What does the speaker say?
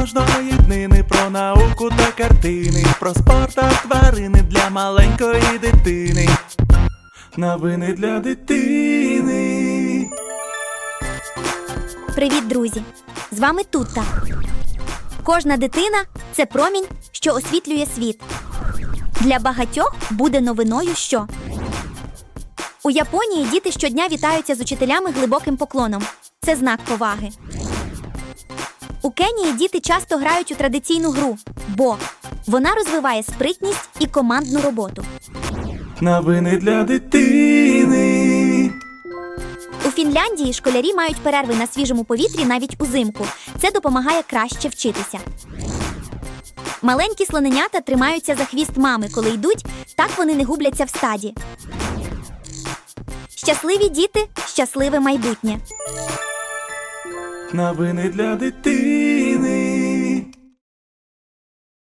кожної днини про науку та картини, про спорт та тварини для маленької дитини. Новини для дитини. Привіт, друзі! З вами Тутта. Кожна дитина це промінь, що освітлює світ. Для багатьох буде новиною, що у Японії діти щодня вітаються з учителями глибоким поклоном. Це знак поваги. У Кенії діти часто грають у традиційну гру, бо вона розвиває спритність і командну роботу. Новини для дитини. У Фінляндії школярі мають перерви на свіжому повітрі навіть узимку. Це допомагає краще вчитися. Маленькі слоненята тримаються за хвіст мами, коли йдуть, так вони не губляться в стаді. Щасливі діти, щасливе майбутнє. Новини для дитини.